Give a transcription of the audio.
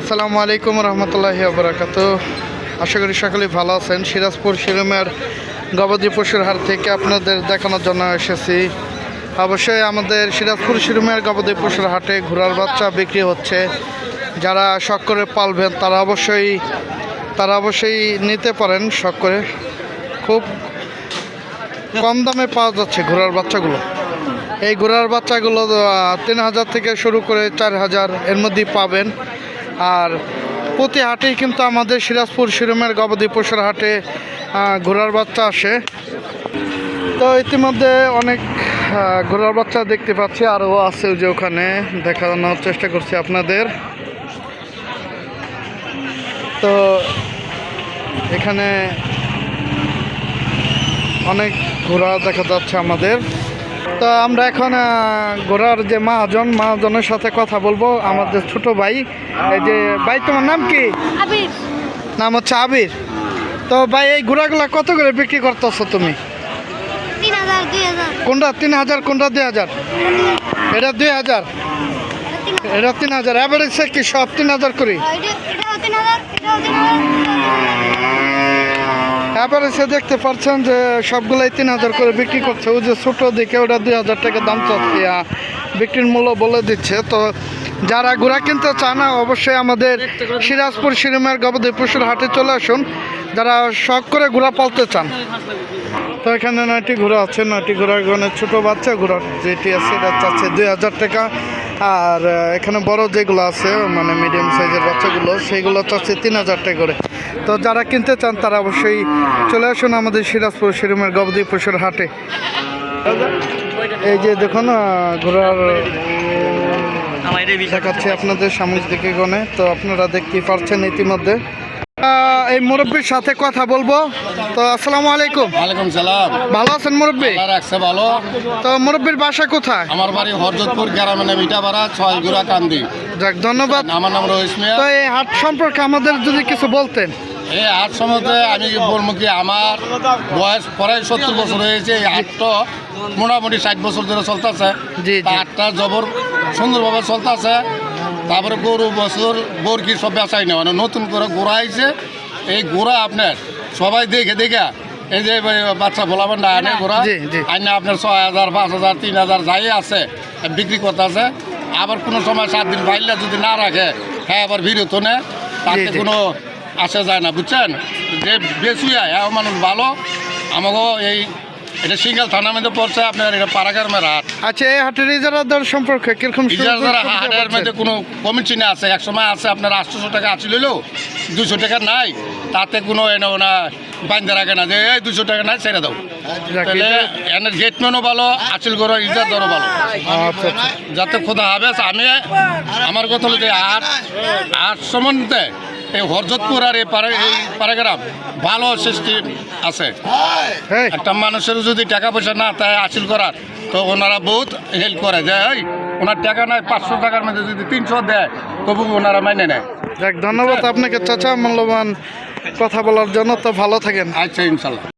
আসসালামু আলাইকুম রহমতুল্লাহি আবরাকাত আশা করি সকলেই ভালো আছেন। সিরাজপুর শিরোমের গবাদি পশুর হাট থেকে আপনাদের দেখানোর জন্য এসেছি। অবশ্যই আমাদের সিরাজপুর শিরোমের গবাদি পশুর হাটে ঘোড়ার বাচ্চা বিক্রি হচ্ছে। যারা শখ করে পালবেন, তারা অবশ্যই তারা অবশ্যই নিতে পারেন শখ করে। খুব কম দামে পাওয়া যাচ্ছে ঘোড়ার বাচ্চাগুলো। এই ঘোড়ার বাচ্চাগুলো তিন হাজার থেকে শুরু করে চার হাজার এর মধ্যেই পাবেন। আর প্রতি হাটেই কিন্তু আমাদের সিরাজপুর শিরোমের গবাদি পশুর হাটে ঘোড়ার বাচ্চা আসে। তো ইতিমধ্যে অনেক ঘোড়ার বাচ্চা দেখতে পাচ্ছি, আরও আছে যে ওখানে, দেখানোর চেষ্টা করছি আপনাদের। তো এখানে অনেক ঘোড়া দেখা যাচ্ছে আমাদের। তো আমরা এখন ঘোড়ার যে মহাজন মহাজনের সাথে কথা বলব আমাদের ছোট ভাই। এই যে ভাই তোমার নাম কি? নাম হচ্ছে আবির। তো ভাই এই ঘোড়াগুলো কত করে বিক্রি করতেছো তুমি? কোনটা তিন হাজার কোনটা দুই হাজার? এটা দুই হাজার? এটা তিন হাজার। অ্যাভারেজে কি সব তিন হাজার করি? হাজার অ্যাভারেজে দেখতে পাচ্ছেন যে সবগুলাই তিন হাজার করে বিক্রি করছে। ওই যে ছোটো দিকে ওটা দুই হাজার টাকা দাম চাচ্ছে বিক্রির মূল্য বলে দিচ্ছে। তো যারা ঘোড়া কিনতে চান অবশ্যই আমাদের সিরাজপুর শিরোমের গবাদি পশুর হাটে চলে আসুন। যারা শখ করে ঘোড়া পালতে চান। তো এখানে নয়টি ঘোড়া আছে। নয়টি ঘোড়ার গণের ছোটো বাচ্চা ঘোড়া যেটি আছে, এটা চাচ্ছে দুই হাজার টাকা। আর এখানে বড় যেগুলো আছে মানে মিডিয়াম সাইজের বাচ্চাগুলো সেইগুলো চাচ্ছে তিন হাজার টাকা করে। তো যারা কিনতে চান তারা অবশ্যই চলে আসুন আমাদের সিরাজপুর শিরুমের গবদি পশুর হাটে। এই যে দেখুন ঘোড়ার দেখাচ্ছি আপনাদের সামনে দিকে গনে তো আপনারা দেখতেই পারছেন ইতিমধ্যে। এই মুরব্বীর সাথে কথা বলব। তো আসসালামু আলাইকুম। ওয়ালাইকুম সালাম। ভালো আছেন মুরব্বী? রাখছে ভালো। তো মুরব্বীর বাসা কোথায়? আমার বাড়ি হরজতপুর গ্রামে নাম ইটাপাড়া ছয় গুড়া কান্দি। যাক ধন্যবাদ। আমার নাম রহিস মিয়া। তো এই হাট সম্পর্কে আমাদের যদি কিছু বলতেন। এই হাট সময়তে আমি বলব কি আমার বয়স প্রায় সত্তর বছর হয়েছে এই হাটটা মোটামুটি ষাট বছর ধরে চলতেছে। জি। জবর সুন্দরভাবে চলতেছে। তারপরে গরু বছর বরকি সব বেচাই না মানে নতুন করে গোড়া আইছে। এই গোড়া আপনার সবাই দেখে দেখে। এই যে বাচ্চা ভোলাবেন না আনে জি। আইনে আপনার ছয় হাজার পাঁচ হাজার তিন হাজার যাই আছে বিক্রি করতে আছে আবার কোনো সময় সাত দিন বাইলে যদি না রাখে হ্যাঁ আবার বিরত নে তাতে জি। কোনো আসা যায় না বুঝছেন? যে বেশুয়া হ্যাঁ মানুষ ভালো। আমাকেও এই এটা সিঙ্গেল থানার মধ্যে পড়ছে আপনার এটা পাড়াগারমের হাট আচ্ছা এই হাটের ইজারা দর সম্পর্কে কীরকম হাটের মধ্যে কোনো কমিটি না আছে। এক সময় আছে আপনার আটশোশো টাকা আছে লইলেও দুশো টাকা নাই। তাতে কোনো এনে ওনা বান্ধে রাখে না যে এই দুশো টাকা নাই ছেড়ে দাও। তাহলে এনের গেটম্যানও ভালো আচিল গরো ইজার দরও ভালো। আচ্ছা আচ্ছা। যাতে খোদা হবে আমি আমার কথা হলো যে আট আট সম্বন্ধে এই হরজতপুর আর এই পারাগ্রাম ভালো সিস্টেম আছে। একটা মানুষের যদি টাকা পয়সা না তাই আসিল করার তো ওনারা বহুত হেল্প করে। যে এই ওনার টাকা নাই পাঁচশো টাকার মধ্যে যদি তিনশো দেয় তবু ওনারা মেনে নেয়। যাক ধন্যবাদ আপনাকে চাচা মূল্যবান কথা বলার জন্য। তো ভালো থাকেন। আচ্ছা ইনশাল্লাহ।